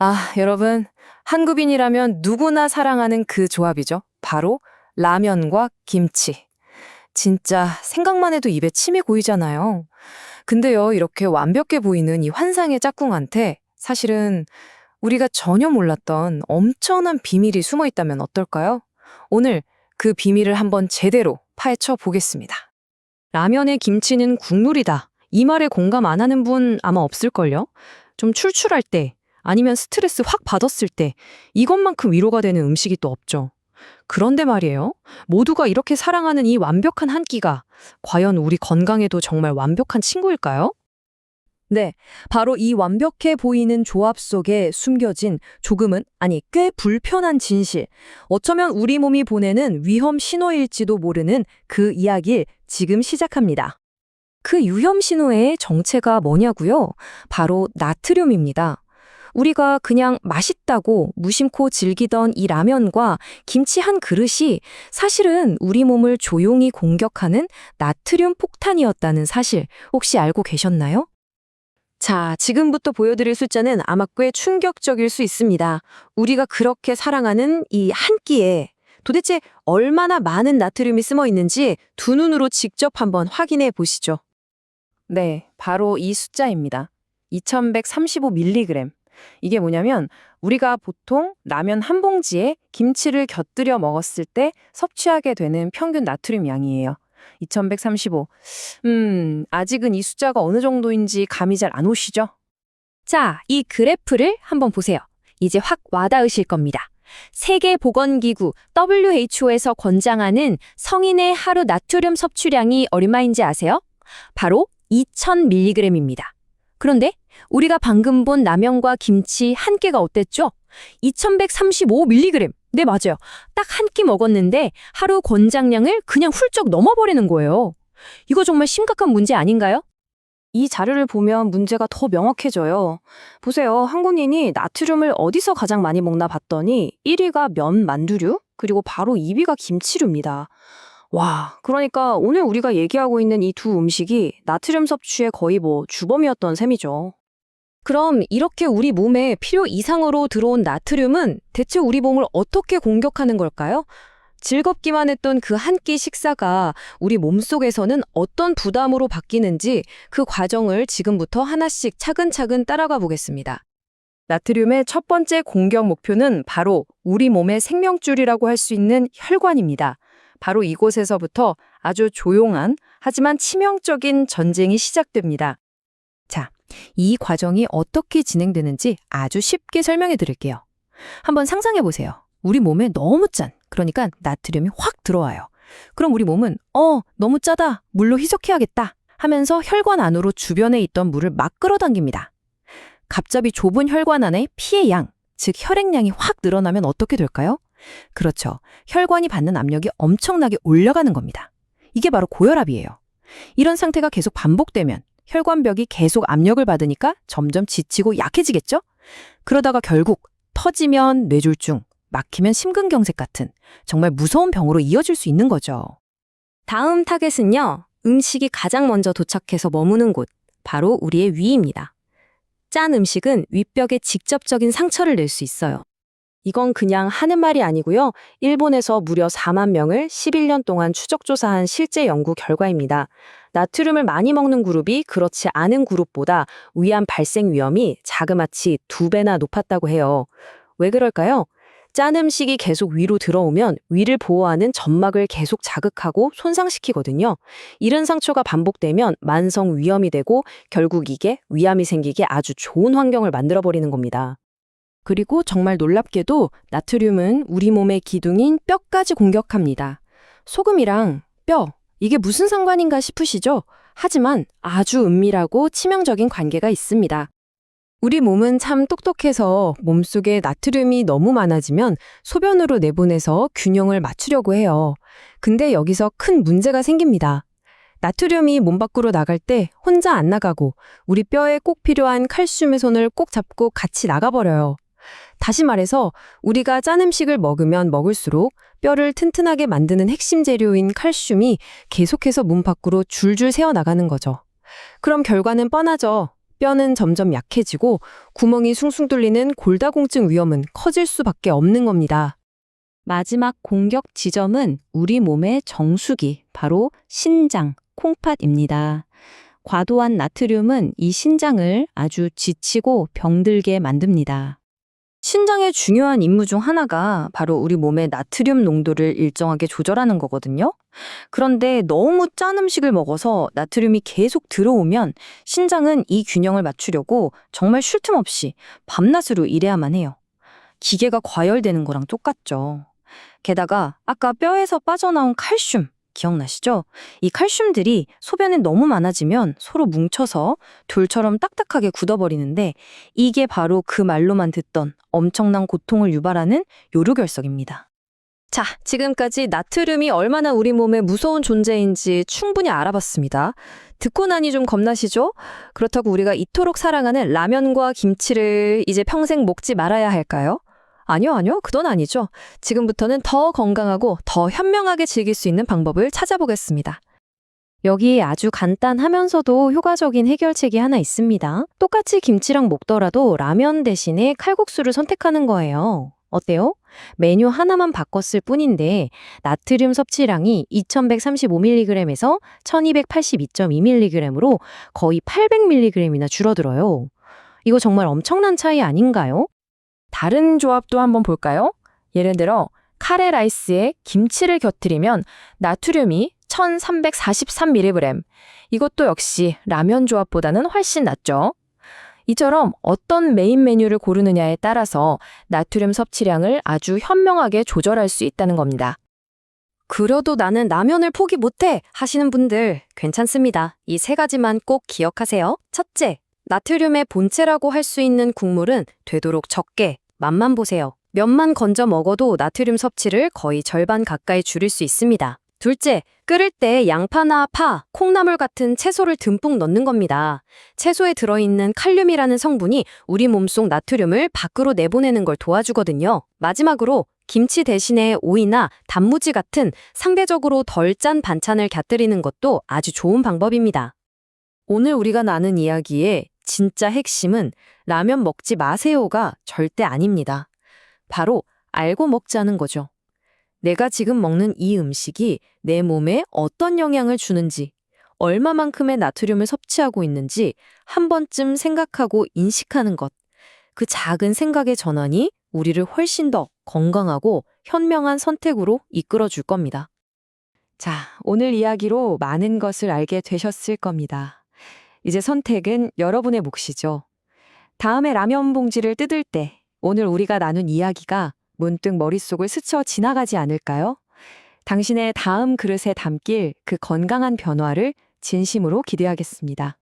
아, 여러분. 한국인이라면 누구나 사랑하는 그 조합이죠. 바로 라면과 김치. 진짜 생각만 해도 입에 침이 고이잖아요. 근데요, 이렇게 완벽해 보이는 이 환상의 짝꿍한테 사실은 우리가 전혀 몰랐던 엄청난 비밀이 숨어 있다면 어떨까요? 오늘 그 비밀을 한번 제대로 파헤쳐 보겠습니다. 라면에 김치는 국룰이다. 이 말에 공감 안 하는 분 아마 없을걸요? 좀 출출할 때, 아니면 스트레스 확 받았을 때, 이것만큼 위로가 되는 음식이 또 없죠. 그런데 말이에요. 모두가 이렇게 사랑하는 이 완벽한 한 끼가 과연 우리 건강에도 정말 완벽한 친구일까요? 네, 바로 이 완벽해 보이는 조합 속에 숨겨진 조금은, 아니, 꽤 불편한 진실. 어쩌면 우리 몸이 보내는 위험 신호일지도 모르는 그 이야기를 지금 시작합니다. 그 유혐 신호의 정체가 뭐냐고요? 바로 나트륨입니다. 우리가 그냥 맛있다고 무심코 즐기던 이 라면과 김치 한 그릇이 사실은 우리 몸을 조용히 공격하는 나트륨 폭탄이었다는 사실 혹시 알고 계셨나요? 자, 지금부터 보여드릴 숫자는 아마 꽤 충격적일 수 있습니다. 우리가 그렇게 사랑하는 이 한 끼에 도대체 얼마나 많은 나트륨이 숨어 있는지 두 눈으로 직접 한번 확인해 보시죠. 네, 바로 이 숫자입니다. 2135mg. 이게 뭐냐면 우리가 보통 라면 한 봉지에 김치를 곁들여 먹었을 때 섭취하게 되는 평균 나트륨 양이에요. 2135. 음, 아직은 이 숫자가 어느 정도인지 감이 잘 안 오시죠? 자, 이 그래프를 한번 보세요. 이제 확 와닿으실 겁니다. 세계보건기구 WHO에서 권장하는 성인의 하루 나트륨 섭취량이 얼마인지 아세요? 바로 2000mg입니다. 그런데 우리가 방금 본 라면과 김치 한 끼가 어땠죠? 2135mg. 네, 맞아요. 딱 한 끼 먹었는데 하루 권장량을 그냥 훌쩍 넘어버리는 거예요. 이거 정말 심각한 문제 아닌가요? 이 자료를 보면 문제가 더 명확해져요. 보세요. 한국인이 나트륨을 어디서 가장 많이 먹나 봤더니 1위가 면 만두류, 그리고 바로 2위가 김치류입니다. 와, 그러니까 오늘 우리가 얘기하고 있는 이 두 음식이 나트륨 섭취의 거의 뭐 주범이었던 셈이죠. 그럼 이렇게 우리 몸에 필요 이상으로 들어온 나트륨은 대체 우리 몸을 어떻게 공격하는 걸까요? 즐겁기만 했던 그 한 끼 식사가 우리 몸속에서는 어떤 부담으로 바뀌는지 그 과정을 지금부터 하나씩 차근차근 따라가 보겠습니다. 나트륨의 첫 번째 공격 목표는 바로 우리 몸의 생명줄이라고 할 수 있는 혈관입니다. 바로 이곳에서부터 아주 조용한 하지만 치명적인 전쟁이 시작됩니다. 자, 이 과정이 어떻게 진행되는지 아주 쉽게 설명해 드릴게요. 한번 상상해 보세요. 우리 몸에 너무 짠, 그러니까 나트륨이 확 들어와요. 그럼 우리 몸은 어, 너무 짜다. 물로 희석해야겠다. 하면서 혈관 안으로 주변에 있던 물을 막 끌어당깁니다. 갑자기 좁은 혈관 안에 피의 양, 즉 혈액량이 확 늘어나면 어떻게 될까요? 그렇죠. 혈관이 받는 압력이 엄청나게 올라가는 겁니다. 이게 바로 고혈압이에요. 이런 상태가 계속 반복되면 혈관벽이 계속 압력을 받으니까 점점 지치고 약해지겠죠? 그러다가 결국 터지면 뇌졸중, 막히면 심근경색 같은 정말 무서운 병으로 이어질 수 있는 거죠. 다음 타겟은요. 음식이 가장 먼저 도착해서 머무는 곳, 바로 우리의 위입니다. 짠 음식은 윗벽에 직접적인 상처를 낼 수 있어요. 이건 그냥 하는 말이 아니고요. 일본에서 무려 4만 명을 11년 동안 추적조사한 실제 연구 결과입니다. 나트륨을 많이 먹는 그룹이 그렇지 않은 그룹보다 위암 발생 위험이 자그마치 두 배나 높았다고 해요. 왜 그럴까요? 짠 음식이 계속 위로 들어오면 위를 보호하는 점막을 계속 자극하고 손상시키거든요. 이런 상처가 반복되면 만성 위염이 되고 결국 이게 위암이 생기게 아주 좋은 환경을 만들어버리는 겁니다. 그리고 정말 놀랍게도 나트륨은 우리 몸의 기둥인 뼈까지 공격합니다. 소금이랑 뼈, 이게 무슨 상관인가 싶으시죠? 하지만 아주 은밀하고 치명적인 관계가 있습니다. 우리 몸은 참 똑똑해서 몸속에 나트륨이 너무 많아지면 소변으로 내보내서 균형을 맞추려고 해요. 근데 여기서 큰 문제가 생깁니다. 나트륨이 몸 밖으로 나갈 때 혼자 안 나가고 우리 뼈에 꼭 필요한 칼슘의 손을 꼭 잡고 같이 나가버려요. 다시 말해서 우리가 짠 음식을 먹으면 먹을수록 뼈를 튼튼하게 만드는 핵심 재료인 칼슘이 계속해서 몸 밖으로 줄줄 새어 나가는 거죠. 그럼 결과는 뻔하죠. 뼈는 점점 약해지고 구멍이 숭숭 뚫리는 골다공증 위험은 커질 수밖에 없는 겁니다. 마지막 공격 지점은 우리 몸의 정수기, 바로 신장, 콩팥입니다. 과도한 나트륨은 이 신장을 아주 지치고 병들게 만듭니다. 신장의 중요한 임무 중 하나가 바로 우리 몸의 나트륨 농도를 일정하게 조절하는 거거든요. 그런데 너무 짠 음식을 먹어서 나트륨이 계속 들어오면 신장은 이 균형을 맞추려고 정말 쉴 틈 없이 밤낮으로 일해야만 해요. 기계가 과열되는 거랑 똑같죠. 게다가 아까 뼈에서 빠져나온 칼슘 기억나시죠? 이 칼슘들이 소변에 너무 많아지면 서로 뭉쳐서 돌처럼 딱딱하게 굳어버리는데 이게 바로 그 말로만 듣던 엄청난 고통을 유발하는 요로결석입니다. 자, 지금까지 나트륨이 얼마나 우리 몸에 무서운 존재인지 충분히 알아봤습니다. 듣고 나니 좀 겁나시죠? 그렇다고 우리가 이토록 사랑하는 라면과 김치를 이제 평생 먹지 말아야 할까요? 아니요, 아니요. 그건 아니죠. 지금부터는 더 건강하고 더 현명하게 즐길 수 있는 방법을 찾아보겠습니다. 여기 아주 간단하면서도 효과적인 해결책이 하나 있습니다. 똑같이 김치랑 먹더라도 라면 대신에 칼국수를 선택하는 거예요. 어때요? 메뉴 하나만 바꿨을 뿐인데 나트륨 섭취량이 2135mg에서 1282.2mg으로 거의 800mg이나 줄어들어요. 이거 정말 엄청난 차이 아닌가요? 다른 조합도 한번 볼까요? 예를 들어 카레 라이스에 김치를 곁들이면 나트륨이 1343mg. 이것도 역시 라면 조합보다는 훨씬 낫죠. 이처럼 어떤 메인 메뉴를 고르느냐에 따라서 나트륨 섭취량을 아주 현명하게 조절할 수 있다는 겁니다. 그래도 나는 라면을 포기 못해 하시는 분들 괜찮습니다. 이 세 가지만 꼭 기억하세요. 첫째, 나트륨의 본체라고 할 수 있는 국물은 되도록 적게 맛만 보세요. 면만 건져 먹어도 나트륨 섭취를 거의 절반 가까이 줄일 수 있습니다. 둘째, 끓일 때 양파나 파, 콩나물 같은 채소를 듬뿍 넣는 겁니다. 채소에 들어있는 칼륨이라는 성분이 우리 몸속 나트륨을 밖으로 내보내는 걸 도와주거든요. 마지막으로 김치 대신에 오이나 단무지 같은 상대적으로 덜 짠 반찬을 곁들이는 것도 아주 좋은 방법입니다. 오늘 우리가 나눈 이야기의 진짜 핵심은 라면 먹지 마세요가 절대 아닙니다. 바로 알고 먹자는 거죠. 내가 지금 먹는 이 음식이 내 몸에 어떤 영향을 주는지, 얼마만큼의 나트륨을 섭취하고 있는지 한 번쯤 생각하고 인식하는 것. 그 작은 생각의 전환이 우리를 훨씬 더 건강하고 현명한 선택으로 이끌어 줄 겁니다. 자, 오늘 이야기로 많은 것을 알게 되셨을 겁니다. 이제 선택은 여러분의 몫이죠. 다음에 라면 봉지를 뜯을 때 오늘 우리가 나눈 이야기가 문득 머릿속을 스쳐 지나가지 않을까요? 당신의 다음 그릇에 담길 그 건강한 변화를 진심으로 기대하겠습니다.